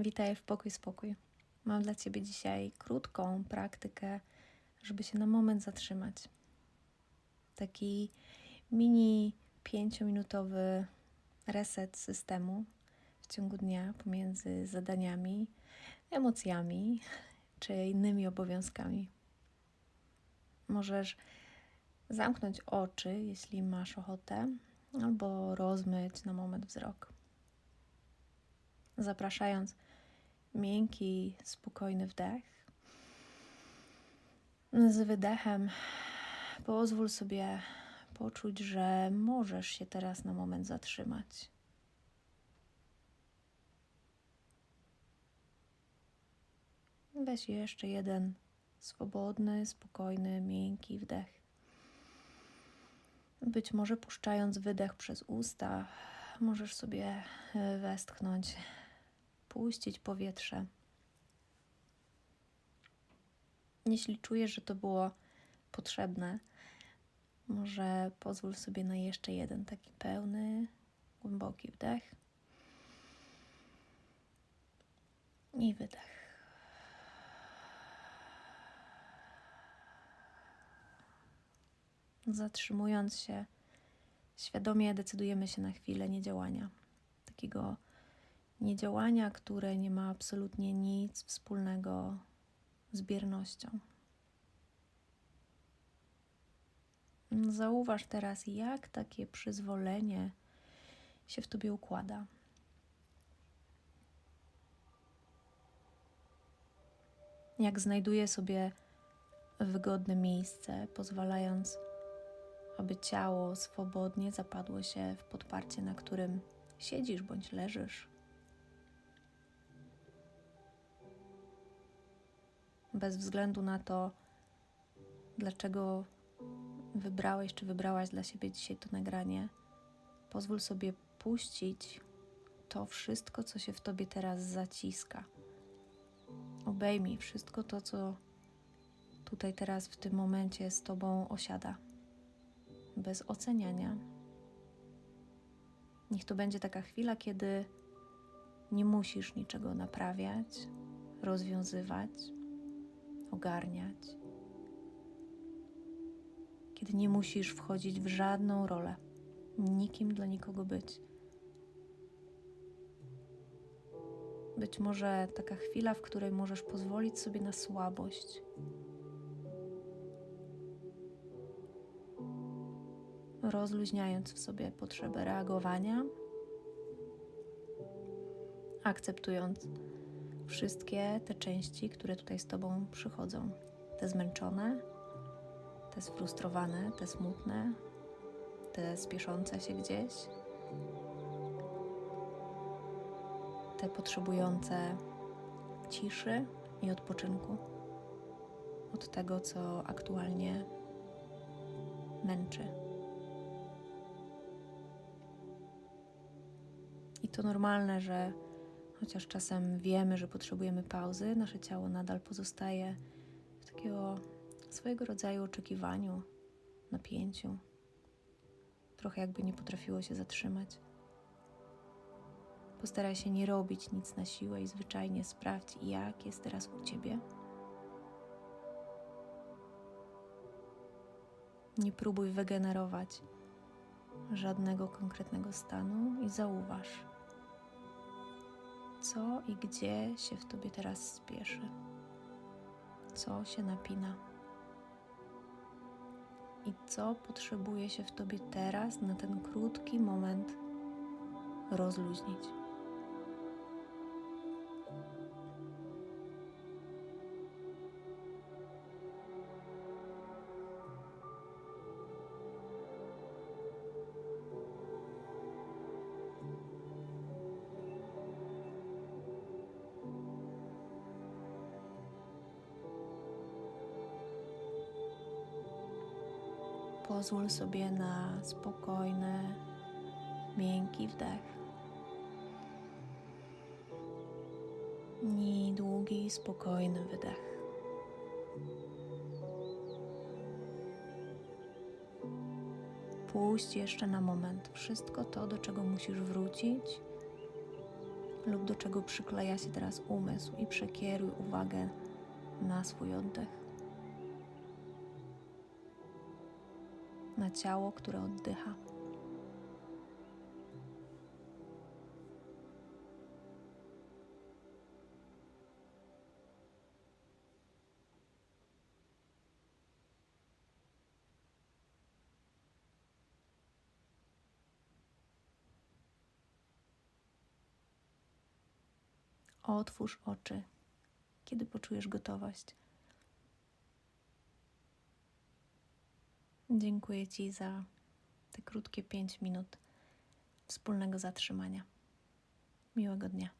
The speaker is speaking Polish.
Witaj w Pokój Spokój. Mam dla Ciebie dzisiaj krótką praktykę, żeby się na moment zatrzymać. Taki mini pięciominutowy reset systemu w ciągu dnia pomiędzy zadaniami, emocjami czy innymi obowiązkami. Możesz zamknąć oczy, jeśli masz ochotę, albo rozmyć na moment wzrok zapraszając miękki, spokojny wdech. Z wydechem pozwól sobie poczuć, że możesz się teraz na moment zatrzymać. Weź jeszcze jeden swobodny, spokojny, miękki wdech. Być może puszczając wydech przez usta, możesz sobie westchnąć puścić powietrze. Jeśli czujesz, że to było potrzebne, może pozwól sobie na jeszcze jeden taki pełny, głęboki wdech i wydech. Zatrzymując się, świadomie decydujemy się na chwilę niedziałania, takiego niedziałania, które nie ma absolutnie nic wspólnego z biernością. Zauważ teraz, jak takie przyzwolenie się w tobie układa. Jak znajduje sobie wygodne miejsce, pozwalając, aby ciało swobodnie zapadło się w podparcie, na którym siedzisz bądź leżysz. Bez względu na to, dlaczego wybrałeś czy wybrałaś dla siebie dzisiaj to nagranie, pozwól sobie puścić to wszystko, co się w tobie teraz zaciska. Obejmij wszystko to, co tutaj teraz w tym momencie z tobą osiada, bez oceniania. Niech to będzie taka chwila, kiedy nie musisz niczego naprawiać, rozwiązywać ogarniać, kiedy nie musisz wchodzić w żadną rolę, nikim dla nikogo być. Być może taka chwila, w której możesz pozwolić sobie na słabość. Rozluźniając w sobie potrzebę reagowania, akceptując wszystkie te części, które tutaj z Tobą przychodzą. Te zmęczone, te sfrustrowane, te smutne, te spieszące się gdzieś, te potrzebujące ciszy i odpoczynku od tego, co aktualnie męczy. I to normalne, że Chociaż czasem wiemy, że potrzebujemy pauzy, nasze ciało nadal pozostaje w takiego swojego rodzaju oczekiwaniu, napięciu. Trochę jakby nie potrafiło się zatrzymać. Postaraj się nie robić nic na siłę i zwyczajnie sprawdź, jak jest teraz u ciebie. Nie próbuj wygenerować żadnego konkretnego stanu i zauważ, co i gdzie się w tobie teraz spieszy, co się napina i co potrzebuje się w tobie teraz na ten krótki moment rozluźnić. Pozwól sobie na spokojny, miękki wdech. I długi, spokojny wydech. Puść jeszcze na moment wszystko to, do czego musisz wrócić, lub do czego przykleja się teraz umysł i przekieruj uwagę na swój oddech. Na ciało, które oddycha. Otwórz oczy, kiedy poczujesz gotowość. Dziękuję Ci za te krótkie 5 minut wspólnego zatrzymania. Miłego dnia.